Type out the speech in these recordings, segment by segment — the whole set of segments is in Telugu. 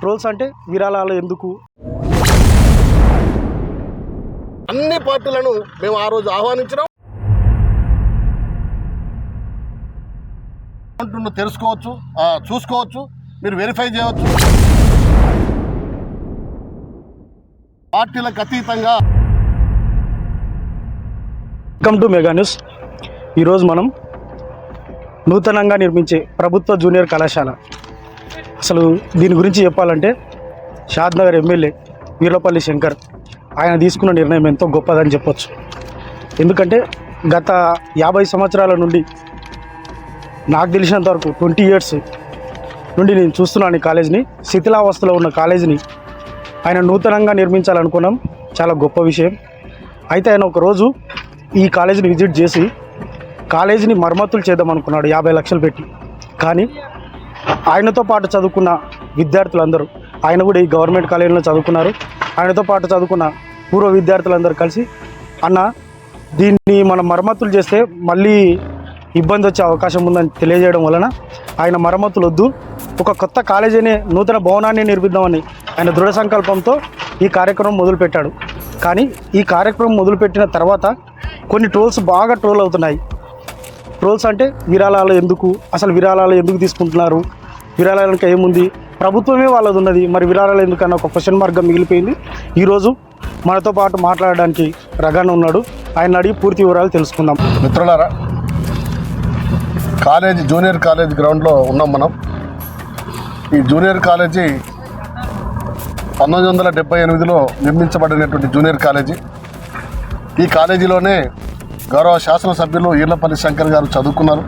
ట్రోల్స్ అంటే విరాళాలు ఎందుకు? అన్ని పార్టీలను మేము ఆ రోజు ఆహ్వానించినాం. తెలుసుకోవచ్చు చూసుకోవచ్చు మీరు వెరిఫై చేయవచ్చు. పార్టీలకు అతీతంగా వెల్కమ్ టు మెగా న్యూస్ ఈరోజు మనం నూతనంగా నిర్మించే ప్రభుత్వ జూనియర్ కళాశాల. అసలు దీని గురించి చెప్పాలంటే షాద్నగర్ ఎమ్మెల్యే వీర్లపల్లి శంకర్ ఆయన తీసుకున్న నిర్ణయం ఎంతో గొప్పదని చెప్పొచ్చు. ఎందుకంటే గత యాభై సంవత్సరాల నుండి నాకు తెలిసినంత వరకు ట్వంటీ ఇయర్స్ నుండి నేను చూస్తున్నాను ఈ కాలేజీని. శిథిలావస్థలో ఉన్న కాలేజీని ఆయన నూతనంగా నిర్మించాలనుకున్నాం. చాలా గొప్ప విషయం. అయితే ఆయన ఒకరోజు ఈ కాలేజీని విజిట్ చేసి కాలేజీని మరమ్మతులు చేద్దాం అనుకున్నాడు యాభై లక్షలు పెట్టి. కానీ ఆయనతో పాటు చదువుకున్న విద్యార్థులందరూ ఆయన కూడా ఈ గవర్నమెంట్ కాలేజీలో చదువుకున్నారు. ఆయనతో పాటు చదువుకున్న పూర్వ విద్యార్థులందరూ కలిసి అన్న దీన్ని మనం మరమ్మతులు చేస్తే మళ్ళీ ఇబ్బంది వచ్చే అవకాశం ఉందని తెలియజేయడం వలన ఆయన మరమ్మతులు వద్దు. ఒక కొత్త కాలేజీని నూతన భవనాన్ని నిర్మిద్దామని ఆయన దృఢ సంకల్పంతో ఈ కార్యక్రమం మొదలుపెట్టాడు. కానీ ఈ కార్యక్రమం మొదలుపెట్టిన తర్వాత కొన్ని ట్రోల్స్ బాగా ట్రోల్ అవుతున్నాయి. ట్రోల్స్ అంటే విరాళాలు ఎందుకు? అసలు విరాళాలు ఎందుకు తీసుకుంటున్నారు? విరాళాలకి ఏముంది? ప్రభుత్వమే వాళ్ళది ఉన్నది. మరి విరాళాలు ఎందుకన్న ఒక క్వశ్చన్ మార్క్గా మిగిలిపోయింది. ఈరోజు మనతో పాటు మాట్లాడడానికి రగన్ ఉన్నాడు. ఆయన అడిగి పూర్తి వివరాలు తెలుసుకుందాం. మిత్రులారా కాలేజీ జూనియర్ కాలేజ్ గ్రౌండ్లో ఉన్నాం మనం. ఈ జూనియర్ కాలేజీ పంతొమ్మిది వందల డెబ్బై ఎనిమిదిలో నిర్మించబడినటువంటి జూనియర్ కాలేజీ. ఈ కాలేజీలోనే గౌరవ శాసనసభ్యులు ఈర్లపల్లి శంకర్ గారు చదువుకున్నారు.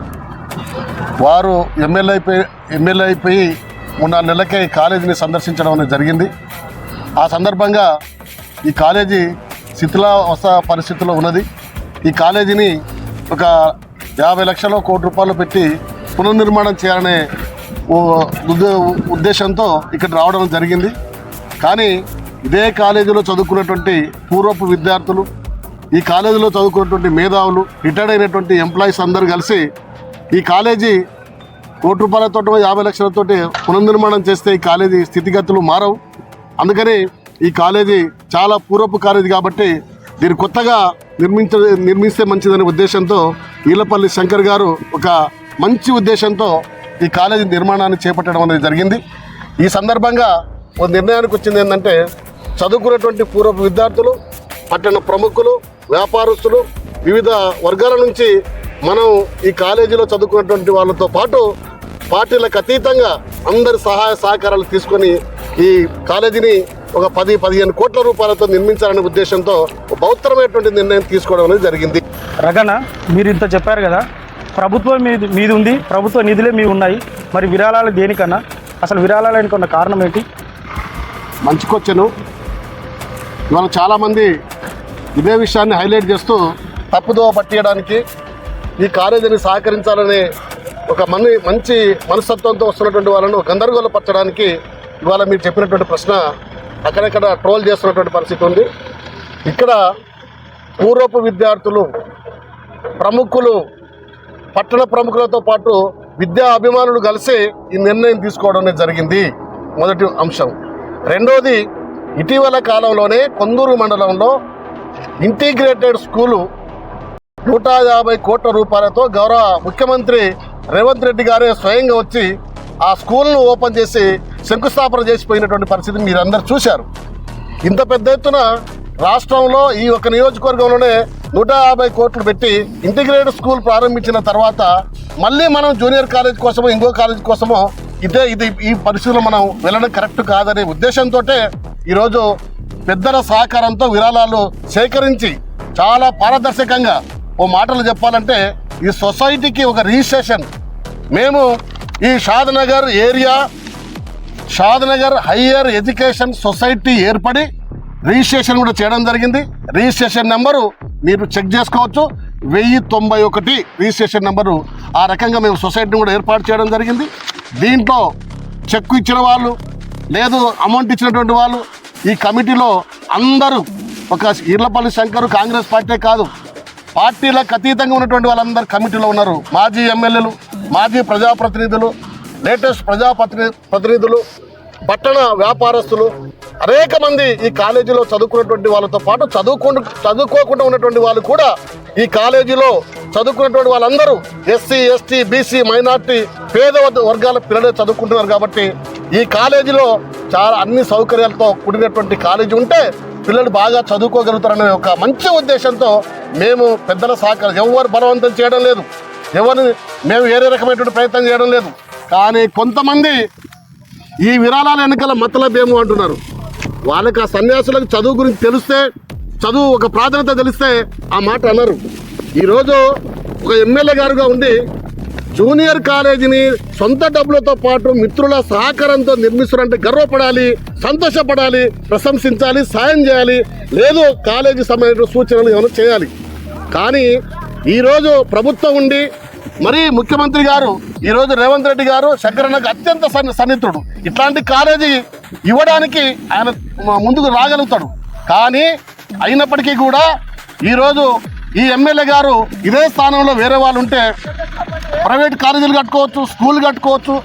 వారు ఎమ్మెల్యే అయిపోయి ఎమ్మెల్యే అయిపోయి ఉన్న నెలకే ఈ కాలేజీని సందర్శించడం అనేది జరిగింది. ఆ సందర్భంగా ఈ కాలేజీ శిథిలావస్థ పరిస్థితిలో ఉన్నది. ఈ కాలేజీని ఒక యాభై లక్షల కోటి రూపాయలు పెట్టి పునర్నిర్మాణం చేయాలనే ఉద్దేశంతో ఇక్కడ రావడం జరిగింది. కానీ ఇదే కాలేజీలో చదువుకున్నటువంటి పూర్వపు విద్యార్థులు ఈ కాలేజీలో చదువుకున్నటువంటి మేధావులు రిటైర్డ్ అయినటువంటి ఎంప్లాయీస్ అందరూ కలిసి ఈ కాలేజీ కోటి రూపాయలతో యాభై లక్షలతో పునర్నిర్మాణం చేస్తే ఈ కాలేజీ స్థితిగతులు మారవు. అందుకని ఈ కాలేజీ చాలా పూర్వపు కాలేజీ కాబట్టి దీన్ని కొత్తగా నిర్మించ నిర్మిస్తే మంచిదనే ఉద్దేశంతో ఈలపల్లి శంకర్ గారు ఒక మంచి ఉద్దేశంతో ఈ కాలేజీ నిర్మాణాన్ని చేపట్టడం అనేది జరిగింది. ఈ సందర్భంగా ఒక నిర్ణయానికి వచ్చింది ఏంటంటే చదువుకున్నటువంటి పూర్వపు విద్యార్థులు పట్టణ ప్రముఖులు వ్యాపారస్తులు వివిధ వర్గాల నుంచి మనం ఈ కాలేజీలో చదువుకున్నటువంటి వాళ్ళతో పాటు పార్టీలకు అతీతంగా అందరి సహాయ సహకారాలు తీసుకొని ఈ కాలేజీని ఒక పది పదిహేను కోట్ల రూపాయలతో నిర్మించాలనే ఉద్దేశంతో ఒక బౌత్తరమైనటువంటి నిర్ణయం తీసుకోవడం అనేది జరిగింది. రగన మీరు ఇంత చెప్పారు కదా ప్రభుత్వం మీది మీది ఉంది ప్రభుత్వ నిధులే మీ ఉన్నాయి మరి విరాళాలు దేనికన్నా? అసలు విరాళాలు కొన్న కారణం ఏంటి? మంచి క్వశ్చన్ ఇవాళ చాలామంది ఇదే విషయాన్ని హైలైట్ చేస్తూ తప్పుదోవ పట్టియడానికి ఈ కాలేజీని సహకరించాలనే ఒక మని మంచి మనస్తత్వంతో వస్తున్నటువంటి వాళ్ళను గందరగోళపరచడానికి ఇవాళ మీరు చెప్పినటువంటి ప్రశ్న అక్కడక్కడ ట్రోల్ చేస్తున్నటువంటి పరిస్థితి ఉంది. ఇక్కడ పూర్వపు విద్యార్థులు ప్రముఖులు పట్టణ ప్రముఖులతో పాటు విద్యా అభిమానులు కలిసి ఈ నిర్ణయం తీసుకోవడం జరిగింది. మొదటి అంశం. రెండోది ఇటీవల కాలంలోనే కొందూరు మండలంలో ఇంటిగ్రేటెడ్ స్కూలు నూట యాభై కోట్ల రూపాయలతో గౌరవ ముఖ్యమంత్రి రేవంత్ రెడ్డి గారే స్వయంగా వచ్చి ఆ స్కూల్ను ఓపెన్ చేసి శంకుస్థాపన చేసిపోయినటువంటి పరిస్థితిని మీరందరూ చూశారు. ఇంత పెద్ద ఎత్తున రాష్ట్రంలో ఈ ఒక నియోజకవర్గంలోనే నూట యాభై కోట్లు పెట్టి ఇంటిగ్రేటెడ్ స్కూల్ ప్రారంభించిన తర్వాత మళ్ళీ మనం జూనియర్ కాలేజ్ కోసమో ఇంకో కాలేజ్ కోసమో ఇదే ఇది ఈ పరిస్థితుల్లో మనం వెళ్ళడం కరెక్ట్ కాదనే ఉద్దేశంతో ఈరోజు పెద్దల సహకారంతో విరాళాలు సేకరించి చాలా పారదర్శకంగా ఓ మాటలు చెప్పాలంటే ఈ సొసైటీకి ఒక రిజిస్ట్రేషన్. మేము ఈ Shadnagar area Shadnagar higher education society ఏర్పడి రిజిస్ట్రేషన్ కూడా చేయడం జరిగింది. రిజిస్ట్రేషన్ నెంబరు మీరు చెక్ చేసుకోవచ్చు. వెయ్యి తొంభై ఒకటి రిజిస్ట్రేషన్ నెంబరు. ఆ రకంగా మేము సొసైటీని కూడా ఏర్పాటు చేయడం జరిగింది. దీంట్లో చెక్కు ఇచ్చిన వాళ్ళు లేదు అమౌంట్ ఇచ్చినటువంటి వాళ్ళు ఈ కమిటీలో అందరూ ఒక ఈర్లపల్లి శంకర్ కాంగ్రెస్ పార్టీ కాదు పార్టీలకు అతీతంగా ఉన్నటువంటి వాళ్ళందరూ కమిటీలో ఉన్నారు. మాజీ ఎమ్మెల్యేలు మాజీ ప్రజాప్రతినిధులు లేటెస్ట్ ప్రజాప్రతిని ప్రతినిధులు పట్టణ వ్యాపారస్తులు అనేక మంది ఈ కాలేజీలో చదువుకున్నటువంటి వాళ్ళతో పాటు చదువుకుంటూ చదువుకోకుండా ఉన్నటువంటి వాళ్ళు కూడా ఈ కాలేజీలో చదువుకున్నటువంటి వాళ్ళందరూ ఎస్సీ ఎస్టీ బీసీ మైనార్టీ పేద వర్గాల పిల్లలే చదువుకుంటున్నారు కాబట్టి ఈ కాలేజీలో చాలా అన్ని సౌకర్యాలతో కూడినటువంటి కాలేజీ ఉంటే పిల్లలు బాగా చదువుకోగలుగుతారనే ఒక మంచి ఉద్దేశంతో మేము పెద్దల సహకారం ఎవరు బలవంతం చేయడం లేదు. ఎవరిని మేము వేరే రకమైనటువంటి ప్రయత్నం చేయడం లేదు. కానీ కొంతమంది ఈ విరాళాల వెనకాల మతలబేము అంటున్నారు. వాళ్ళకి ఆ సన్యాసులకు చదువు గురించి తెలిస్తే చదువు ఒక ప్రాధాన్యత తెలిస్తే ఆ మాట అన్నారు ఈరోజు ఒక ఎమ్మెల్యే గారుగా ఉండి జూనియర్ కాలేజీని సొంత డబ్బులతో పాటు మిత్రుల సహకారంతో నిర్మిస్తున్నారంటే గర్వపడాలి సంతోషపడాలి ప్రశంసించాలి సాయం చేయాలి. లేదు కాలేజీ సంబంధించిన సూచనలు ఏమైనా చేయాలి. కానీ ఈరోజు ప్రభుత్వం ఉండి మరి ముఖ్యమంత్రి గారు ఈరోజు రేవంత్ రెడ్డి గారు శంకరన్నకు అత్యంత సన్ని సన్నిహితుడు. ఇట్లాంటి కాలేజీ ఇవ్వడానికి ఆయన ముందుకు రాగలుగుతాడు. కానీ అయినప్పటికీ కూడా ఈరోజు ఈ ఎమ్మెల్యే గారు ఇదే స్థానంలో వేరే వాళ్ళు ఉంటే ప్రైవేట్ కాలేజీలు కట్టుకోవచ్చు స్కూల్ కట్టుకోవచ్చు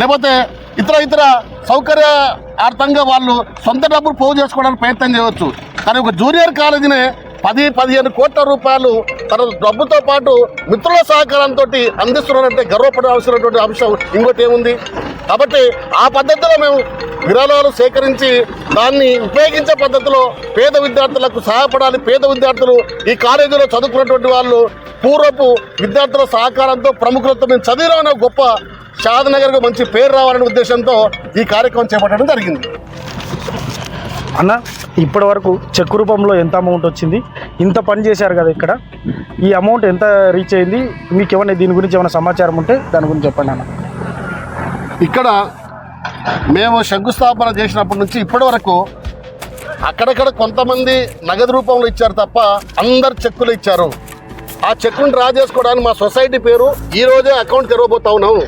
లేకపోతే ఇతర ఇతర సౌకర్యార్థంగా వాళ్ళు సొంత డబ్బులు పోగు చేసుకోవడానికి ప్రయత్నం చేయవచ్చు. కానీ ఒక జూనియర్ కాలేజీనే పది పదిహేను కోట్ల రూపాయలు తన డబ్బుతో పాటు మిత్రుల సహకారంతో అందిస్తున్నారంటే గర్వపడాల్సినటువంటి అంశం ఇంకోటి ఏముంది? కాబట్టి ఆ పద్ధతిలో మేము విరాళాలు సేకరించి దాన్ని ఉపయోగించే పద్ధతిలో పేద విద్యార్థులకు సహాయపడాలి. పేద విద్యార్థులు ఈ కాలేజీలో చదువుకున్నటువంటి వాళ్ళు పూర్వపు విద్యార్థుల సహకారంతో ప్రముఖులతో మేము చదివిన గొప్ప షాద్నగర్కు మంచి పేరు రావాలనే ఉద్దేశంతో ఈ కార్యక్రమం చేపట్టడం జరిగింది. అన్న ఇప్పటి వరకు చెక్ రూపంలో ఎంత అమౌంట్ వచ్చింది? ఇంత పని చేశారు కదా ఇక్కడ. ఈ అమౌంట్ ఎంత రీచ్ అయింది? మీకు ఏమైనా దీని గురించి ఏమైనా సమాచారం ఉంటే దాని గురించి చెప్పండి అన్న. ఇక్కడ మేము శంకుస్థాపన చేసినప్పటి నుంచి ఇప్పటి వరకు అక్కడక్కడ కొంతమంది నగదు రూపంలో ఇచ్చారు తప్ప అందరు చెక్కులు ఇచ్చారు. ఆ చెక్కును డ్రా చేసుకోవడానికి మా సొసైటీ పేరు ఈరోజే అకౌంట్ తెరవబోతా ఉన్నాము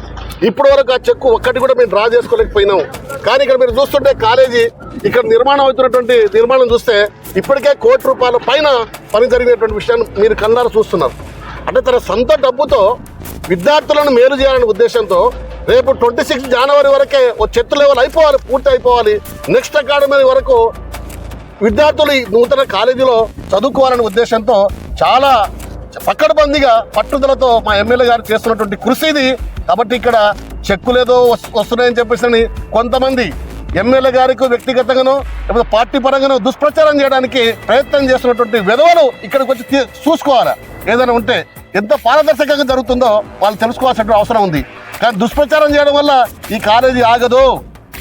ఇప్పటి వరకు ఆ చెక్కు ఒక్కటి కూడా మేము డ్రా చేసుకోలేకపోయినాం. కానీ ఇక్కడ మీరు చూస్తుంటే కాలేజీ ఇక్కడ నిర్మాణం అవుతున్నటువంటి నిర్మాణం చూస్తే ఇప్పటికే కోటి రూపాయల పైన పని జరిగినటువంటి విషయాన్ని మీరు కన్నారా చూస్తున్నారు. అంటే తన సొంత డబ్బుతో విద్యార్థులను మేలు చేయాలనే ఉద్దేశంతో రేపు ట్వంటీ సిక్స్ జనవరి వరకే ఓ లెవెల్ అయిపోవాలి పూర్తి అయిపోవాలి. నెక్స్ట్ అకాడమీ వరకు విద్యార్థులు నూతన కాలేజీలో చదువుకోవాలనే ఉద్దేశంతో చాలా పక్కడబందిగా పట్టుదలతో మా ఎమ్మెల్యే గారు చేస్తున్నటువంటి కృషి ఇది. కాబట్టి ఇక్కడ చెక్కులేదో వస్- వస్తున్నాయని చెప్పేసి అని కొంతమంది ఎమ్మెల్యే గారికి వ్యక్తిగతంగానో లేకపోతే పార్టీ పరంగానో దుష్ప్రచారం చేయడానికి ప్రయత్నం చేస్తున్నటువంటి విధవలు ఇక్కడికి వచ్చి చూసుకోవాలి. ఏదైనా ఉంటే ఎంత పారదర్శకంగా జరుగుతుందో వాళ్ళు తెలుసుకోవాల్సిన అవసరం ఉంది. కానీ దుష్ప్రచారం చేయడం వల్ల ఈ కాలేజీ ఆగదు.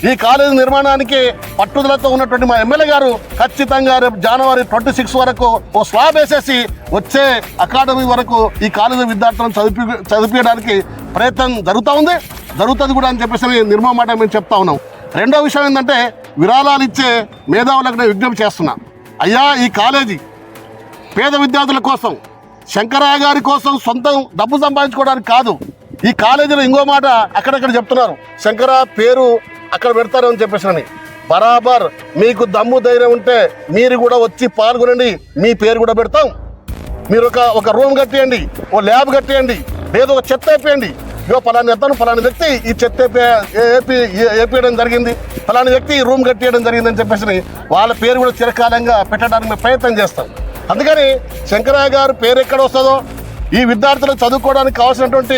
ఈ కాలేజీ నిర్మాణానికి పట్టుదలతో ఉన్నటువంటి మా ఎమ్మెల్యే గారు ఖచ్చితంగా రేపు జనవరి ట్వంటీ సిక్స్ వరకు ఓ స్లాబ్ వేసేసి వచ్చే అకాడమీ వరకు ఈ కాలేజీ విద్యార్థులను చదివి చదివించడానికి ప్రయత్నం జరుగుతూ ఉంది. జరుగుతుంది కూడా అని చెప్పేసి నిర్మమాట మేము చెప్తా ఉన్నాం. రెండో విషయం ఏంటంటే విరాళాలు ఇచ్చే మేధావులకు నేను విజ్ఞప్తి చేస్తున్నా. అయ్యా ఈ కాలేజీ పేద విద్యార్థుల కోసం శంకరయ్య గారి కోసం సొంతం డబ్బు సంపాదించుకోవడానికి కాదు. ఈ కాలేజీలో ఇంకో మాట అక్కడక్కడ చెప్తున్నారు. శంకర పేరు అక్కడ పెడతారు అని చెప్పేసి బరాబర్ మీకు దమ్ము ధైర్యం ఉంటే మీరు కూడా వచ్చి పాల్గొనండి. మీ పేరు కూడా పెడతాం. మీరు ఒక ఒక రూమ్ కట్టేయండి ఓ ల్యాబ్ కట్టేయండి లేదా ఒక చెత్త వేపేయండి. ఇగో పలాని ఎత్తాను పలాని వ్యక్తి ఈ చెత్త ఏపీ వేపేయడం జరిగింది. పలాని వ్యక్తి ఈ రూమ్ కట్టేయడం జరిగిందని చెప్పేసి వాళ్ళ పేరు కూడా చిరకాలంగా పెట్టడానికి మేము ప్రయత్నం చేస్తాం. అందుకని శంకరయ్య గారు పేరు ఎక్కడ వస్తుందో ఈ విద్యార్థులు చదువుకోవడానికి కావాల్సినటువంటి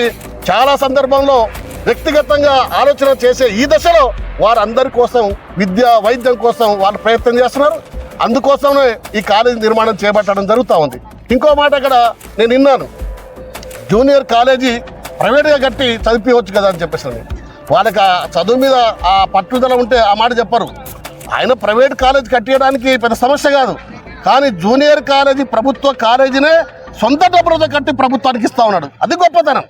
చాలా సందర్భంలో వ్యక్తిగతంగా ఆలోచన చేసే ఈ దశలో వారందరి కోసం విద్య వైద్యం కోసం వాళ్ళు ప్రయత్నం చేస్తున్నారు. అందుకోసమే ఈ కాలేజీ నిర్మాణం చేపట్టడం జరుగుతూ ఉంది. ఇంకో మాట అక్కడ నేను విన్నాను. జూనియర్ కాలేజీ ప్రైవేట్గా కట్టి చదివించవచ్చు కదా అని చెప్పేసి వాళ్ళకి ఆ చదువు మీద ఆ పట్టుదల ఉంటే ఆ మాట చెప్పరు. ఆయన ప్రైవేట్ కాలేజ్ కట్టేయడానికి పెద్ద సమస్య కాదు. కానీ జూనియర్ కాలేజీ ప్రభుత్వ కాలేజీనే సొంత డబ్బులతో కట్టి ప్రభుత్వానికి ఇస్తూ ఉన్నాడు. అది గొప్పతనం.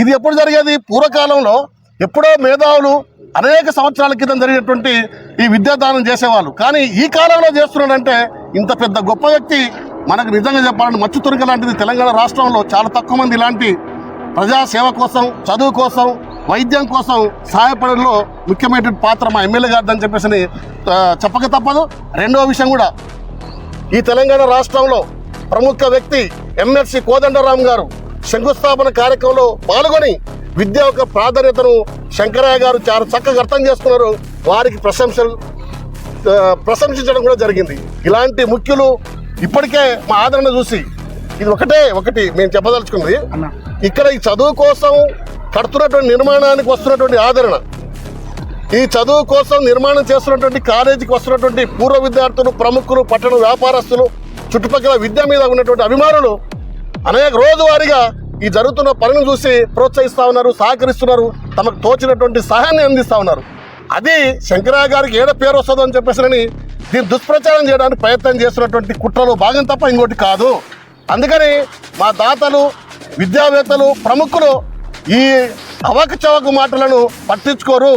ఇది ఎప్పుడు జరిగేది? పూర్వకాలంలో ఎప్పుడో మేధావులు అనేక సంవత్సరాల క్రితం జరిగినటువంటి ఈ విద్యాదానం చేసేవాళ్ళు. కానీ ఈ కాలంలో చేస్తున్నాడంటే ఇంత పెద్ద గొప్ప వ్యక్తి మనకు నిజంగా చెప్పాలంటే మచ్చు తురుక లాంటిది తెలంగాణ రాష్ట్రంలో చాలా తక్కువ మంది ఇలాంటి ప్రజాసేవ కోసం చదువు కోసం వైద్యం కోసం సహాయపడంలో ముఖ్యమైన పాత్ర మా ఎమ్మెల్యే గారిదని చెప్పేసి చెప్పక తప్పదు. రెండవ విషయం కూడా ఈ తెలంగాణ రాష్ట్రంలో ప్రముఖ వ్యక్తి ఎమ్మెల్సీ కోదండరామ్ గారు శంకుస్థాపన కార్యక్రమంలో పాల్గొని విద్య యొక్క ప్రాధాన్యతను శంకరయ్య గారు చాలా చక్కగా అర్థం చేసుకున్నారు. వారికి ప్రశంసలు ప్రశంసించడం కూడా జరిగింది. ఇలాంటి ముఖ్యులు ఇప్పటికే మా ఆదరణ చూసి ఇది ఒకటే ఒకటి మేము చెప్పదలుచుకున్నది. ఇక్కడ ఈ చదువు కోసం కడుతున్నటువంటి నిర్మాణానికి వస్తున్నటువంటి ఆదరణ ఈ చదువు కోసం నిర్మాణం చేస్తున్నటువంటి కాలేజీకి వస్తున్నటువంటి పూర్వ విద్యార్థులు ప్రముఖులు పట్టణ వ్యాపారస్తులు చుట్టుపక్కల విద్య మీద ఉన్నటువంటి అభిమానులు అనేక రోజువారీగా ఈ జరుగుతున్న పనులు చూసి ప్రోత్సహిస్తా ఉన్నారు సహకరిస్తున్నారు తమకు తోచినటువంటి సహాయాన్ని అందిస్తా ఉన్నారు. అది శంకరయ్య గారికి ఏడ పేరు వస్తుందో అని చెప్పేసి దీన్ని దుష్ప్రచారం చేయడానికి ప్రయత్నం చేస్తున్నటువంటి కుట్రలో భాగం తప్ప ఇంకోటి కాదు. అందుకని మా దాతలు విద్యావేత్తలు ప్రముఖులు ఈ అవకచవక మాటలను పట్టించుకోరు.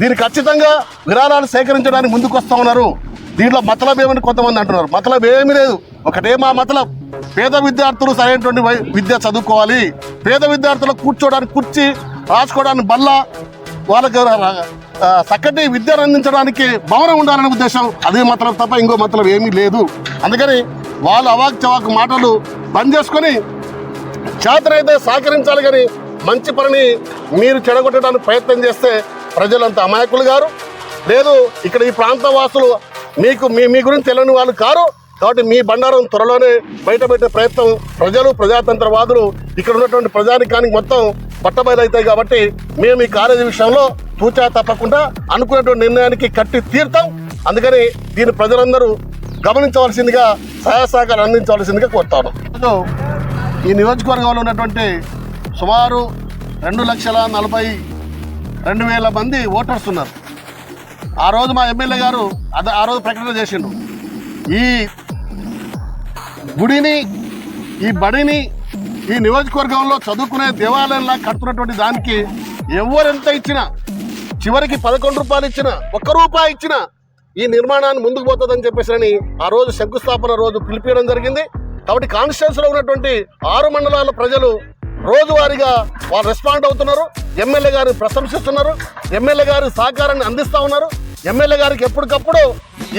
దీన్ని ఖచ్చితంగా విరాళాలు సేకరించడానికి ముందుకు వస్తూ ఉన్నారు. దీంట్లో మతలబ్ ఏమని కొంతమంది అంటున్నారు. మతలబ్ ఏమీ లేదు. ఒకటే మా మతలబ్ పేద విద్యార్థులు సరైనటువంటి వై- విద్య చదువుకోవాలి. పేద విద్యార్థులకు కూర్చోడానికి కుర్చీ రాసుకోవడానికి బల్ల వాళ్ళకి చక్కటి విద్యను అందించడానికి భవనం ఉండాలనే ఉద్దేశం. అది మాత్రం తప్ప ఇంకో మతలబ్ ఏమీ లేదు. అందుకని వాళ్ళు అవాక్ చవాక్ మాటలు బంద్ చేసుకొని చేతనైతే సహకరించాలి కానీ మంచి పనిని మీరు చెడగొట్టడానికి ప్రయత్నం చేస్తే ప్రజలంతా అమాయకులు గారు. లేదు ఇక్కడ ఈ ప్రాంత వాసులు మీకు మీ మీ గురించి తెలియని వాళ్ళు కారు. కాబట్టి మీ బండారం త్వరలోనే బయటపెట్టే ప్రయత్నం ప్రజలు ప్రజాతంత్రవాదులు ఇక్కడ ఉన్నటువంటి ప్రజానికానికి మొత్తం పట్టబయలవుతాయి కాబట్టి మేము ఈ కాలేజీ విషయంలో తూచా తప్పకుండా అనుకున్నటువంటి నిర్ణయానికి కట్టి తీరుతాం. అందుకని దీని ప్రజలందరూ గమనించవలసిందిగా సహాయ సహకారం అందించవలసిందిగా కోరుతాను. ఈ నియోజకవర్గంలో ఉన్నటువంటి సుమారు రెండు లక్షల నలభై రెండు వేల మంది ఓటర్స్ ఉన్నారు. ఆ రోజు మా ఎమ్మెల్యే గారు అద ఆ రోజు ప్రకటన చేసిండు. ఈ గుడిని ఈ బడిని ఈ నియోజకవర్గంలో చదువుకునే దేవాలయంలా కడుతున్నటువంటి దానికి ఎవరెంత ఇచ్చినా చివరికి పదకొండు రూపాయలు ఇచ్చినా ఒక్క రూపాయి ఇచ్చినా ఈ నిర్మాణాన్ని ముందుకు పోతుందని చెప్పేసి ఆ రోజు శంకుస్థాపన రోజు పిలిపించడం జరిగింది. కాబట్టి కాన్స్టిట్యూన్సీలో ఉన్నటువంటి ఆరు మండలాల ప్రజలు రోజువారీగా వారు రెస్పాండ్ అవుతున్నారు. ఎమ్మెల్యే గారిని ప్రశంసిస్తున్నారు. ఎమ్మెల్యే గారి సహకారాన్ని అందిస్తా ఉన్నారు. ఎమ్మెల్యే గారికి ఎప్పటికప్పుడు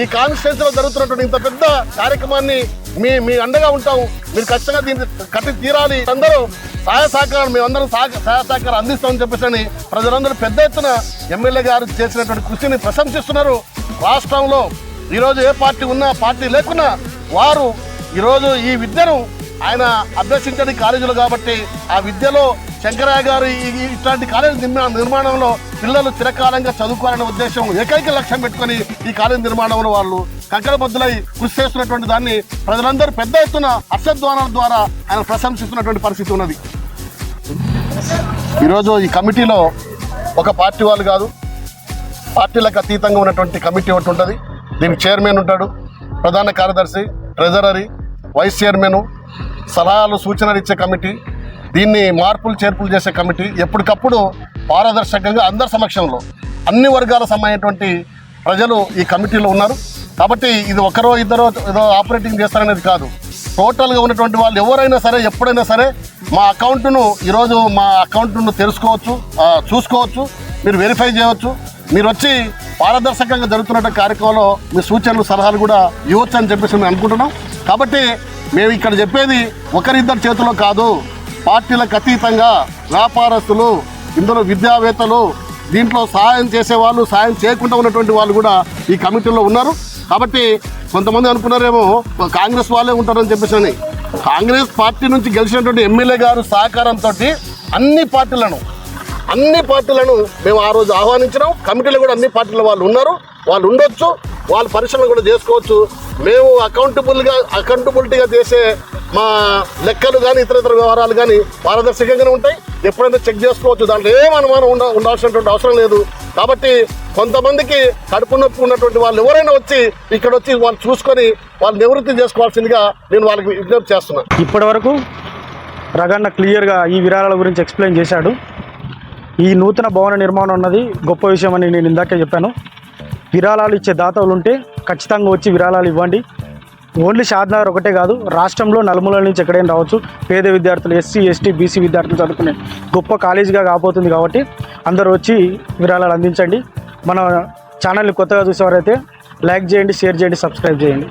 ఈ కాన్స్టిట్యూన్సీలో జరుగుతున్నటువంటి ఇంత పెద్ద కార్యక్రమాన్ని మీ మీ అండగా ఉంటాం. మీరు ఖచ్చితంగా దీన్ని కట్టి తీరాలి. అందరూ సహాయ సహకారాలు మేమందరం సహ- సహాయ సహకారం అందిస్తామని చెప్పేసి అని ప్రజలందరూ పెద్ద ఎత్తున ఎమ్మెల్యే గారు చేసినటువంటి కృషిని ప్రశంసిస్తున్నారు. రాష్ట్రంలో ఈరోజు ఏ పార్టీ ఉన్నా పార్టీ లేకున్నా వారు ఈరోజు ఈ విద్యను ఆయన అభ్యసించని కాలేజీలు కాబట్టి ఆ విద్యలో శంకరయ్య గారు ఇట్లాంటి కాలేజీ నిర్మాణంలో పిల్లలు చిరకాలంగా చదువుకోవాలనే ఉద్దేశం ఏకైక లక్ష్యం పెట్టుకొని ఈ కాలేజీ నిర్మాణంలో వాళ్ళు కంకర బద్దులై కృషి చేస్తున్నటువంటి దాన్ని ప్రజలందరూ పెద్ద ఎత్తున హర్షధ్వానాల ద్వారా ఆయన ప్రశంసిస్తున్నటువంటి పరిస్థితి ఉన్నది. ఈరోజు ఈ కమిటీలో ఒక పార్టీ వాళ్ళు కాదు పార్టీలకు అతీతంగా ఉన్నటువంటి కమిటీ ఒకటి ఉంటుంది. దీనికి చైర్మన్ ఉంటాడు ప్రధాన కార్యదర్శి ట్రెజరరీ వైస్ చైర్మన్ సలహాలు సూచనలు ఇచ్చే కమిటీ దీన్ని మార్పులు చేర్పులు చేసే కమిటీ ఎప్పటికప్పుడు పారదర్శకంగా అందరి సమక్షంలో అన్ని వర్గాల సంబంధించినటువంటి ప్రజలు ఈ కమిటీలో ఉన్నారు. కాబట్టి ఇది ఒకరో ఇద్దరో ఏదో ఆపరేటింగ్ చేస్తారనేది కాదు. టోటల్గా ఉన్నటువంటి వాళ్ళు ఎవరైనా సరే ఎప్పుడైనా సరే మా అకౌంట్ను ఈరోజు మా అకౌంట్ను తెలుసుకోవచ్చు చూసుకోవచ్చు మీరు వెరిఫై చేయవచ్చు. మీరు వచ్చి పారదర్శకంగా జరుగుతున్న కార్యక్రమంలో మీ సూచనలు సలహాలు కూడా ఇవ్వచ్చు అని చెప్పేసి మేము అనుకుంటున్నాం. కాబట్టి మేము ఇక్కడ చెప్పేది ఒకరిద్దరి చేతిలో కాదు. పార్టీలకు అతీతంగా వ్యాపారస్తులు ఇందులో విద్యావేత్తలు దీంట్లో సహాయం చేసేవాళ్ళు సాయం చేయకుండా ఉన్నటువంటి వాళ్ళు కూడా ఈ కమిటీలో ఉన్నారు. కాబట్టి కొంతమంది అనుకున్నారేమో కాంగ్రెస్ వాళ్ళే ఉంటారని చెప్పేసి కాంగ్రెస్ పార్టీ నుంచి గెలిచినటువంటి ఎమ్మెల్యే గారు సహకారంతో అన్ని పార్టీలను అన్ని పార్టీలను మేము ఆ రోజు ఆహ్వానించినాం. కమిటీలో కూడా అన్ని పార్టీల వాళ్ళు ఉన్నారు. వాళ్ళు ఉండొచ్చు వాళ్ళు పరిశ్రమలు కూడా చేసుకోవచ్చు. మేము అకౌంటబుల్గా అకౌంటబిలిటీగా చేసే మా లెక్కలు కానీ ఇతర ఇతర వ్యవహారాలు కానీ పారదర్శకంగానే ఉంటాయి. ఎప్పుడైనా చెక్ చేసుకోవచ్చు. దాంట్లో ఏం అనుమానం ఉండ ఉండాల్సినటువంటి అవసరం లేదు. కాబట్టి కొంతమందికి కడుపు నొప్పి ఉన్నటువంటి వాళ్ళు ఎవరైనా వచ్చి ఇక్కడ వచ్చి వాళ్ళు చూసుకొని వాళ్ళు నివృత్తి చేసుకోవాల్సిందిగా నేను వాళ్ళకి విజ్ఞప్తి చేస్తున్నాను ఇప్పటి వరకు రగన్న క్లియర్గా ఈ విరాళాల గురించి ఎక్స్ప్లెయిన్ చేశాడు. ఈ నూతన భవన నిర్మాణం అన్నది గొప్ప విషయం అని నేను ఇందాకే చెప్పాను. విరాళాలు ఇచ్చే దాతలు ఉంటే ఖచ్చితంగా వచ్చి విరాళాలు ఇవ్వండి. ఓన్లీ షాద్నగర్ ఒకటే కాదు రాష్ట్రంలో నలుమూల నుంచి ఎక్కడైనా రావచ్చు. పేద విద్యార్థులు ఎస్సీ ఎస్టీ బీసీ విద్యార్థులు చదువుకునే గొప్ప కాలేజీగా కాబోతుంది కాబట్టి అందరూ వచ్చి విరాళాలు అందించండి. మన ఛానల్ని కొత్తగా చూసేవారైతే లైక్ చేయండి షేర్ చేయండి సబ్స్క్రైబ్ చేయండి.